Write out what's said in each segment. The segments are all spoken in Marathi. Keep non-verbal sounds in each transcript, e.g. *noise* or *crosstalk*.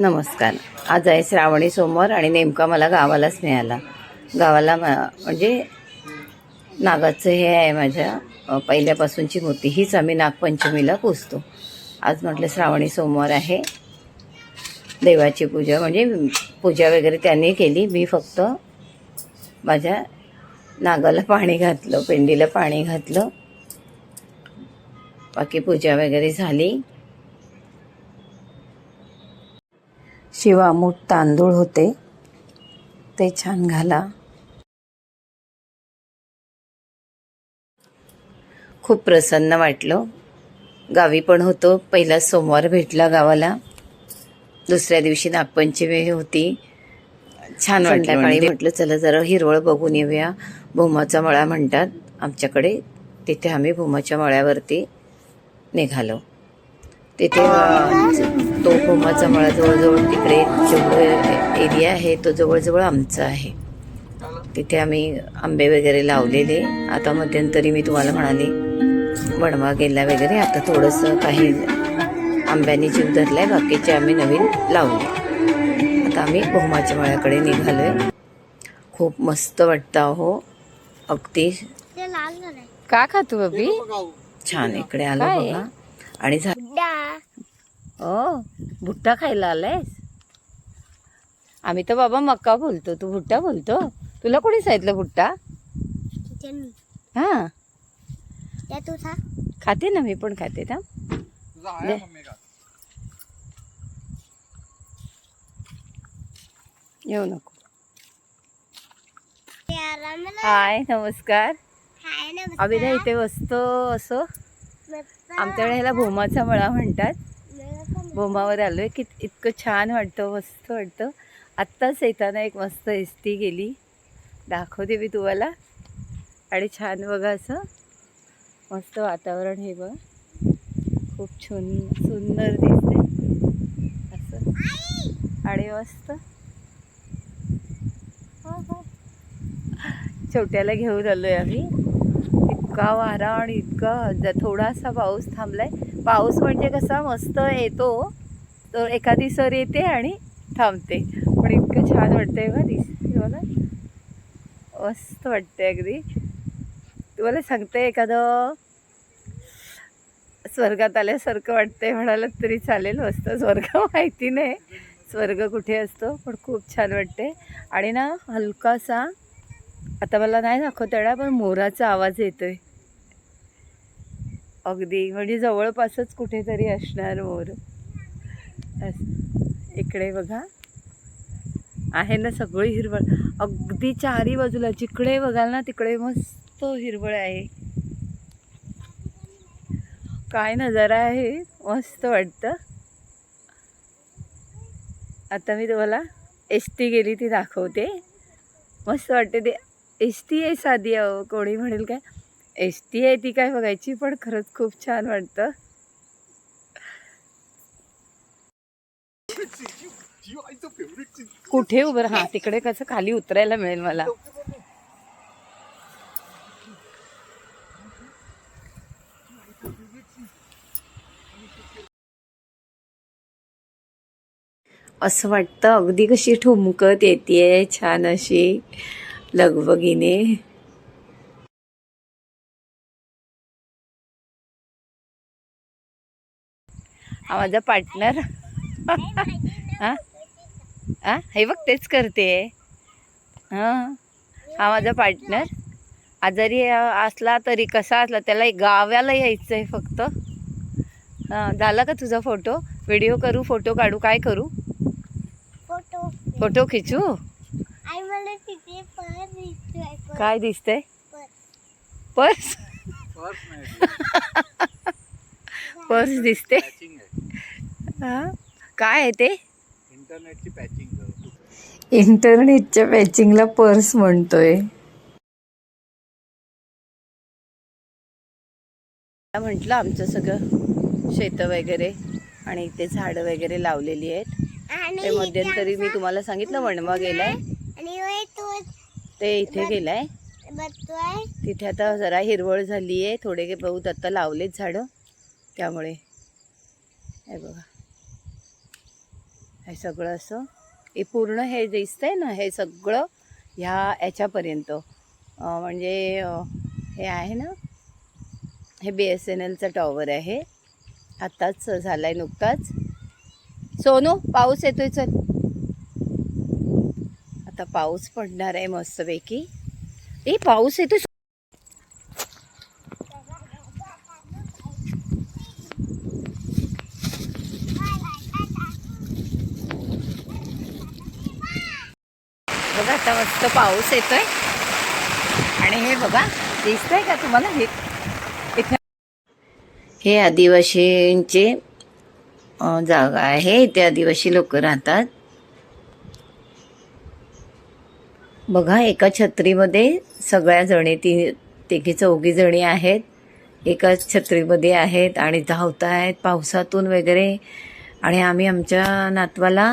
नमस्कार. आज आहे श्रावणी सोमवार आणि नेमका मला गावालाच मिळाला गावाला म- म्हणजे नागाचं हे आहे माझ्या पहिल्यापासूनची मूर्ती. हीच आम्ही नागपंचमीला पुजतो. आज म्हटलं श्रावणी सोमवार आहे. देवाची पूजा म्हणजे पूजा वगैरे त्यांनी केली. मी फक्त माझ्या नागाला पाणी घातलं पेंडीला पाणी घातलं. बाकी पूजा वगैरे झाली. शिवामूठ तांदूळ होते. ते छान घाला. खूप प्रसन्न वाटलं. गावी पण होतो. पहिला सोमवार भेटला गावाला. दुसऱ्या दिवशी नागपंचमी होती. छान संध्याकाळी म्हटलं चला जरा हिरवळ बघून येऊया. भूमाचा मळा म्हणतात. आमच्याकडे तिथे आम्ही भूमाच्या मळ्यावरती निघालो. तिथे तो भूमाचा मळा जवळजवळ तिकडे जेवढं एरिया आहे तो जवळजवळ आमचा आहे. तिथे आम्ही आंबे वगैरे लावलेले. आता मध्यंतरी मी तुम्हाला म्हणाले वणवा गेला वगैरे आता थोडंसं काही आंब्याने जीव धरलाय बाकीचे आम्ही नवीन लावले. आता आम्ही भोमाच्या मळ्याकडे निघालोय. खूप मस्त वाटतं अहो. अगदी का खातो बबी छान इकडे आलो? बघा. आणि ओ भुट्टा खायला आलायस? आम्ही तर बाबा मक्का बोलतो तू भुट्टा बोलतो तुला कोणी सांगितलं भुट्टा हा. खाते ना मी पण खाते ना. येऊ नको. हाय नमस्कार. ना इथे बसतो असं? आमच्याकडे ह्याला भोमाचा मळा म्हणतात. भोमावर आलोय. की इतकं छान वाटतं मस्त वाटतं. आत्ताच येताना एक मस्त एसटी गेली. दाखवते मी तुम्हाला. आणि छान बघा असं. मस्त वातावरण हे बघ. खूप छुन सुंदर दिसते असं. आणि मस्त. हो, हो. छोट्याला घेऊन आलोय आम्ही. इतका वारा आणि इतका ज- थोडासा पाऊस थांबलाय. पाऊस म्हणजे कसा मस्त येतो तर एखादी सर येते आणि थांबते. पण इतकं छान वाटतंय बघा दिसते मला मस्त वाटते अगदी. तुम्हाला सांगते एखादं स्वर्गात आल्यासारखं वाटतंय म्हणालं तरी चालेल. मस्त स्वर्ग *laughs* माहिती नाही. स्वर्ग कुठे असतो पण खूप छान वाटते आणि ना हलकासा आता मला नाही दाखवता येणार पण मोराचा आवाज येतोय. अगदी म्हणजे जवळपासच कुठेतरी असणार मोर. इकडे बघा. आहे ना सगळी हिरवळ. अगदी चारी बाजूला जिकडे बघाल ना तिकडे मस्त हिरवळ आहे. काय नजारा आहे मस्त वाटतं. आता मी तुम्हाला एस टी गेली ती दाखवते. मस्त वाटते ते. एस टी आहे साधी अहो कोणी म्हणेल काय? एस टी आहे ती काय बघायची पण खरंच खूप छान वाटतं. कुठे उभं? हा तिकडे कसं खाली उतरायला मिळेल मला. असं वाटतं अगदी कशी ठुमकत येते छान अशी. लगबगीने हा माझा पार्टनर हा? हा? हे बघ तेच करते. हां? हा माझा पार्टनर आजारी असला तरी कसा असला त्याला गावाला यायचं आहे फक्त. हां झाला का तुझा फोटो व्हिडिओ करू फोटो काढू काय करू? फोटो फोटो खिचू आई मला तिथे पर दिसतोय पर. काय दिसतंय? पर. पर्स? पर्स दिसते हा? काय आहे ते? इंटरनेटची पॅचिंग इंटरनेटच्या पॅचिंगला पर्स म्हणतोय. म्हटलं आमचं सगळं शेतं वगैरे आणि इथे झाडं वगैरे लावलेली आहेत. आणि ते मध्यंतरी मी तुम्हाला सांगितलं वणवा गेलाय. ते इथे गेलाय. तिथे आता जरा हिरवळ झाली आहे थोडे बहुत आता लावलेत झाडं. त्यामुळे. हे बघा. हे सगळं असं. हे पूर्ण हे दिसतंय ना हे सगळं ह्या याच्यापर्यंत. म्हणजे हे आहे ना? हे बी एस एन एलचं टॉवर आहे. आत्ताच झाला आहे नुकताच. सोनू पाऊस येतोय चल. आता पाऊस पडणार आहे मस्तपैकी. ए पाऊस येतो बघा आता मस्त पाऊस येतोय. आणि हे बघा दिसतंय का तुम्हाला हे? हे आदिवासींचे जागा आहे. इथे आदिवासी लोक राहतात. बघा एका छत्रीमध्ये सगळ्या जणी ती तिघी चौघी जणी आहेत. एका छत्रीमध्ये आहेत आणि धावत आहेत पावसातून वगैरे. आणि आम्ही आमच्या नातवाला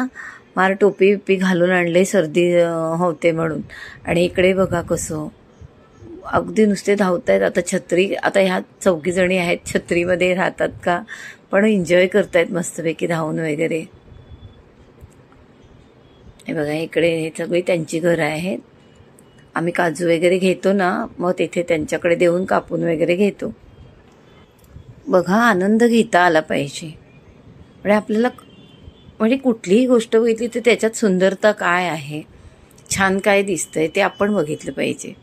मार टोपी बिपी घालून आणले सर्दी होते म्हणून. आणि इकडे बघा कसं. अगदी नुसते धावत आहेत आता छत्री आता ह्या चौघीजणी आहेत छत्रीमध्ये राहतात का? पण एन्जॉय करतायत मस्तपैकी धावून वगैरे. हे बघा इकडे हे सगळी त्यांची घरं आहेत. आम्ही काजू वगैरे घेतो ना मग तिथे त्यांच्याकडे देऊन कापून वगैरे घेतो. बघा आनंद घेता आला पाहिजे. म्हणजे आपल्याला म्हणजे कुठलीही गोष्ट बघितली तर त्याच्यात सुंदरता काय आहे? छान काय दिसतंय ते आपण बघितलं पाहिजे.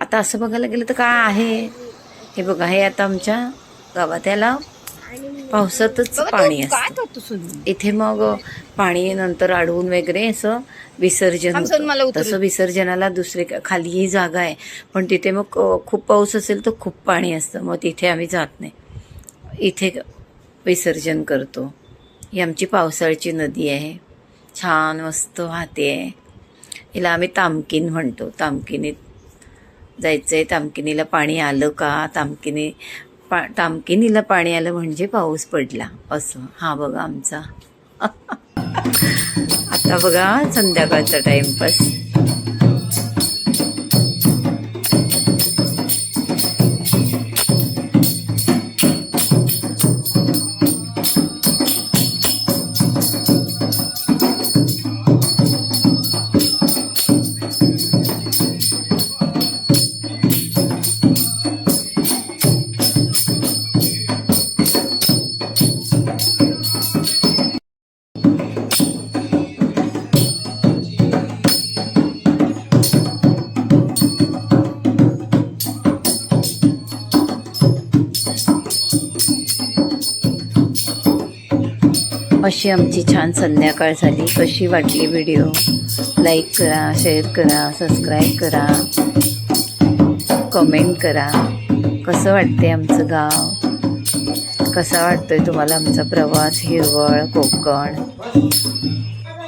आता असं बघायला गेलं तर काय आहे? हे बघा हे आता आमच्या गावात याला पावसातच पाणी असतं. इथे मग पाणी नंतर अडवून वगैरे असं विसर्जन. तसं विसर्जनाला दुसरे खाली ही जागा आहे. पण तिथे मग खूप पाऊस असेल तर खूप पाणी असतं. मग तिथे आम्ही जात नाही. इथे विसर्जन करतो. ही आमची पावसाळ्याची नदी आहे. छान मस्त वाहते आहे. हिला आम्ही तामकीन म्हणतो. तामकिनीत जायचं आहे तामकिनीला पाणी आलं का? तामकिनी पा तामकिनीला पाणी आलं म्हणजे पाऊस पडला. असं. हा बघा आमचा. *laughs* आता बघा संध्याकाळचा टाइमपास अशी आमची छान संध्याकाळ झाली. कशी वाटली व्हिडिओ लाईक करा शेअर करा सबस्क्राईब करा. कमेंट करा. कसं वाटते आमचं गाव? कसा वाटतोय तुम्हाला आमचा प्रवास हिरवळ कोकण?